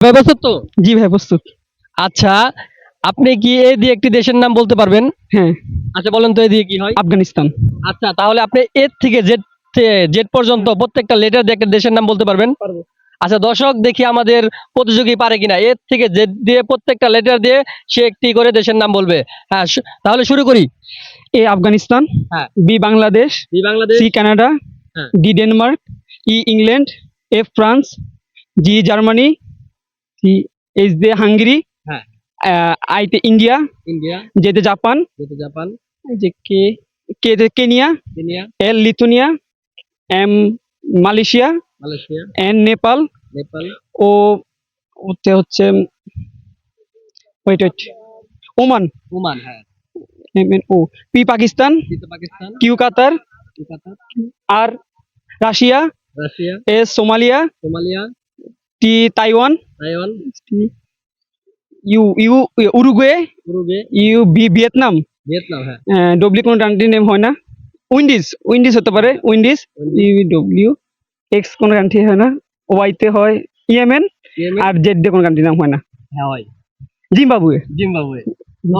ভাই প্রস্তুত তো? জি ভাই প্রস্তুত। আচ্ছা আপনি কি এ দিয়ে একটি দেশের নাম বলতে পারবেন? হ্যাঁ। আচ্ছা বলেন তো এ দিয়ে কি হয়? আফগানিস্তান। আচ্ছা তাহলে আপনি এর থেকে জেড জেড পর্যন্ত প্রত্যেকটা লেটার দিয়ে একটা দেশের নাম বলতে পারবেন? আচ্ছা দর্শক দেখি আমাদের প্রতিযোগী পারে কিনা। এর থেকে জেড দিয়ে প্রত্যেকটা লেটার দিয়ে সে একটি করে দেশের নাম বলবে। হ্যাঁ তাহলে শুরু করি। এ আফগানিস্তান হ্যাঁ। বি বাংলাদেশ এই বাংলাদেশ। সি কানাডা হ্যাঁ। D Denmark E England F France G Germany C H দে হাঙ্গেরি হ্যাঁ। আইতে ইন্ডিয়া ইন্ডিয়া জাপান যেতে জাপান যে K K Kenya Kenya L Lithuania M Malaysia Malaysia N Nepal Nepal O ওতে হচ্ছে wait wait Oman Oman হ্যাঁ। M N O P Pakistan Pakistan Q Qatar Qatar R Russia Russia S Somalia Somalia T Taiwan Taiwan U U Uruguay Uruguay U V Vietnam Vietnam হ্যাঁ W কোনো country name হয় না। Windies Windies হতে পারে Windies U W X কোনো country হয় না ওয়াইতে হয় ইয়েমেন আর জেড ডে কোনো কান্ট্রি নাম হয় না। হ্যাঁ হয় জিম্বাবুয়ে জিম্বাবুয়ে